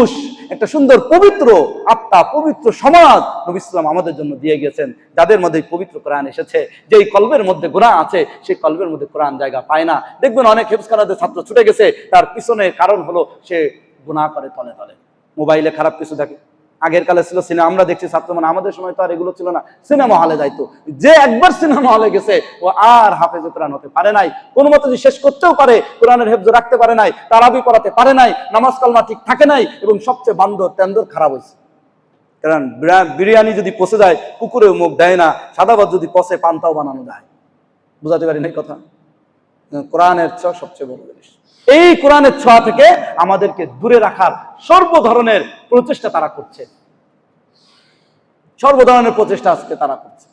মানুষ, একটা সুন্দর পবিত্র আত্মা, পবিত্র সমাজ নবী ইসলাম আমাদের জন্য দিয়ে গেছেন যাদের মধ্যে পবিত্র কোরআন এসেছে, যেই কল্পের মধ্যে গুণা আছে, সেই কলবের মধ্যে কোরআন জায়গা পায় না। দেখবেন অনেক হেফসখানাদের ছাত্র ছুটে গেছে, তার পিছনে কারণ হলো সে গুণা করে তলে তলে। মোবাইলে খারাপ কিছু দেখে। আগের কালে ছিল সিনেমা, আমরা দেখছি ছাত্র মানে আমাদের সময় তো আর এগুলো ছিল না। সিনেমা হলে যাইতো। যে একবার সিনেমা হলে গেছে, ও আর হাফেজ কোরআন হতে পারে নাই। কোন মতো যে শেষ করতেও পারে, কোরআনের হেফজ রাখতে পারে নাই, তারাবি পড়াতে পারে নাই, নামাজ কালমা ঠিক থাকে নাই, এবং সবচেয়ে বান্দর, তেন্দর খারাপ হয়েছে। কারণ বিরিয়ানি যদি পচে যায় কুকুরে মুখ দেয় না, সাদাবাদ যদি পচে, পান্তাও বানানো যায়। বুঝাতে পারি নাই কথা? কোরআনের ছ সবচেয়ে বড় জিনিস। এই কোরআনের ছোঁয়া থেকে আমাদেরকে দূরে রাখার সর্ব ধরনের প্রচেষ্টা তারা করছে। সর্ব ধরনের প্রচেষ্টা আজকে তারা করছে।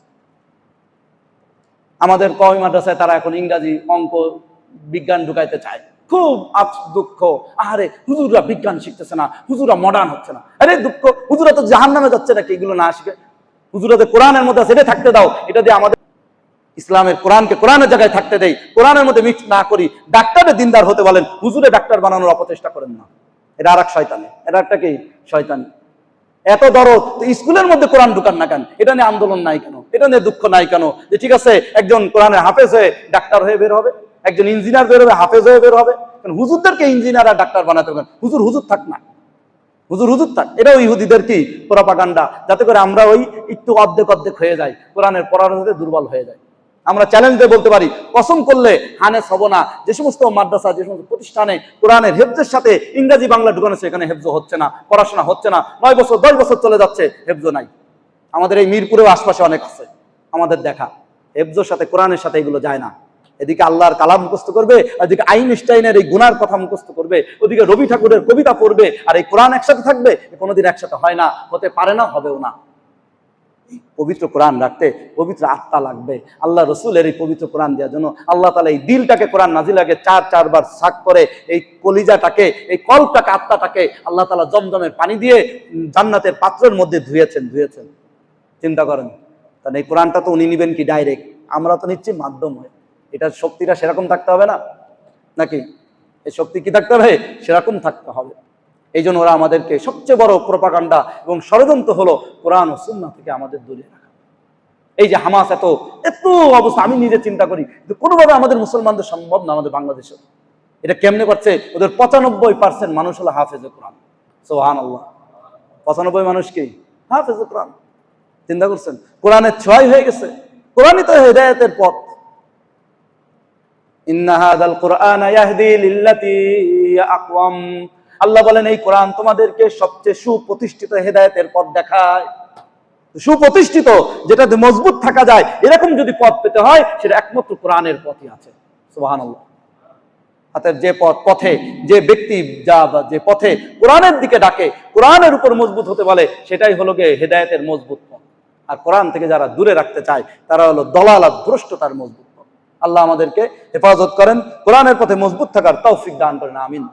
আমাদের কওমি মাদ্রাসায় তারা এখন ইংরাজি, অঙ্ক, বিজ্ঞান ঢুকাইতে চায়। খুব আজ দুঃখ। আরে হুজুররা বিজ্ঞান শিখতেছে না হুজুরা মডার্ন হচ্ছে না। আরে দুঃখ, হুজুরা তো জাহান নামে যাচ্ছে নাকি? এগুলো না শিখে। হুজুরা যে কোরআনের মধ্যে আছে, এটা থাকতে দাও। এটা দিয়ে আমাদের ইসলামের কোরআনকে কোরআনের জায়গায় থাকতে দেই, কোরআনের মধ্যে মিক্স না করি ডাক্তারে দিনদার হতে বলেন, হুজুরে ডাক্তার বানানোর অপচেষ্টা করেন না। এটা আর এক শয়তানি, এটা একটা কি? শয়তানি। এত দরদ স্কুলের মধ্যে কোরআন ঢুকান না কেন? এটা নিয়ে আন্দোলন নাই কেন? এটা নিয়ে দুঃখ নাই কেন? যে ঠিক আছে, একজন কোরআনের হাফেজ হয়ে ডাক্তার হয়ে বের হবে, একজন ইঞ্জিনিয়ার বের হবে, হাফেজ হয়ে বের হবে, কারণ হুজুরদেরকে ইঞ্জিনিয়ার আর ডাক্তার বানাতে হবে হুজুর হুজুর থাক না। হুজুর হুজুর থাক। এটা এটাও ইহুদিদের কি? প্রপাগান্ডা যাতে করে আমরা ওই একটু অর্ধেক অর্ধেক হয়ে যাই, কোরআনের পড়ার দুর্বল হয়ে যায় আমরা চ্যালেঞ্জ দিয়ে বলতে পারি, কসম করলে হানেস হব না। যে সমস্ত মাদ্রাসা, যে সমস্ত প্রতিষ্ঠানে কোরআনের হেফজের সাথে ইংরেজি বাংলা ঢুকানো সেখানে হেফজ হচ্ছে না, পড়াশোনা হচ্ছে না, নয় বছর, দশ বছর চলে যাচ্ছে, হেফজ নাই। আমাদের এই মিরপুরেও আশপাশে অনেক আছে, আমাদের দেখা। হেফজোর সাথে, কোরআনের সাথে এগুলো যায় না। এদিকে আল্লাহর কালাম মুখস্থ করবে এদিকে আইনস্টাইনের এই গুনার কথা মুখস্থ করবে, ওদিকে রবি ঠাকুরের কবিতা পড়বে, আর এই কোরআন একসাথে থাকবে কোনোদিন একসাথে হয় না, হতে পারে না, হবেও না। পবিত্র কোরআন রাখতে পবিত্র আত্মা লাগবে। আল্লাহ রসুলের এই পবিত্র কোরআন দেওয়ার জন্য আল্লাহ তালা এই দিলটাকে কোরআন নাজিল আগে চার, চারবার শাক করে এই কলিজাটাকে, এই কল্পটাকে আত্মাটাকে আল্লাহ তালা জমজমের পানি দিয়ে জান্নাতের পাত্রের মধ্যে ধুয়েছেন ধুয়েছেন। চিন্তা করেন, তাহলে এই কোরআনটা তো উনি নিবেন কি ডাইরেক্ট আমরা তো নিচ্ছি মাধ্যম হয়ে। এটার শক্তিটা সেরকম থাকতে হবে না? নাকি? এই শক্তি কি থাকতে হবে? সেরকম থাকতে হবে। এই জন্য ওরা আমাদেরকে সবচেয়ে বড় প্রপাকাণ্ডা এবং ষড়যন্ত্র হলো কোরআন ও সুন্না থেকে আমাদের দূরে রাখা। এই যে হামাস এত এত অবস্থা, আমি নিজে চিন্তা করি যে কোনোভাবে আমাদের মুসলমানদের সম্ভব না আমাদের বাংলাদেশে। এটা কেমনে করছে? ওদের পঁচানব্বই পার্সেন্ট মানুষ হলো হাফেজে কোরআন। সোহান আল্লাহ পঁচানব্বই মানুষ কি? হাফেজে কোরআন। চিন্তা করছেন? কোরআনের ছয় হয়ে গেছে। কোরআনই তো হেদায়তের পথ। ইন্না হাদাল কোরআন ইয়াহদি লিল্লাতি আকওয়াম। আল্লাহ বলেন, এই কোরআন তোমাদেরকে সবচেয়ে সুপ্রতিষ্ঠিত হেদায়েতের পথ দেখায়। সুপ্রতিষ্ঠিত যেটাতে মজবুত থাকা যায়, এরকম যদি পথ পেতে হয়, সেটা একমাত্র কোরআনের পথই আছে। সুবহানাল্লাহ। হাতের যে পথ, পথে যে ব্যক্তি যা যে পথে কোরআনের দিকে ডাকে, কোরআনের উপর মজবুত হতে বলে, সেটাই হলো গিয়ে হেদায়েতের মজবুত পথ। আর কোরআন থেকে যারা দূরে রাখতে চায়, তারা হলো দলাল আর ভ্রষ্টতার মজবুত পথ। আল্লাহ আমাদেরকে হেফাজত করেন, কোরআনের পথে মজবুত থাকার তৌফিক দান করেন, আমিন।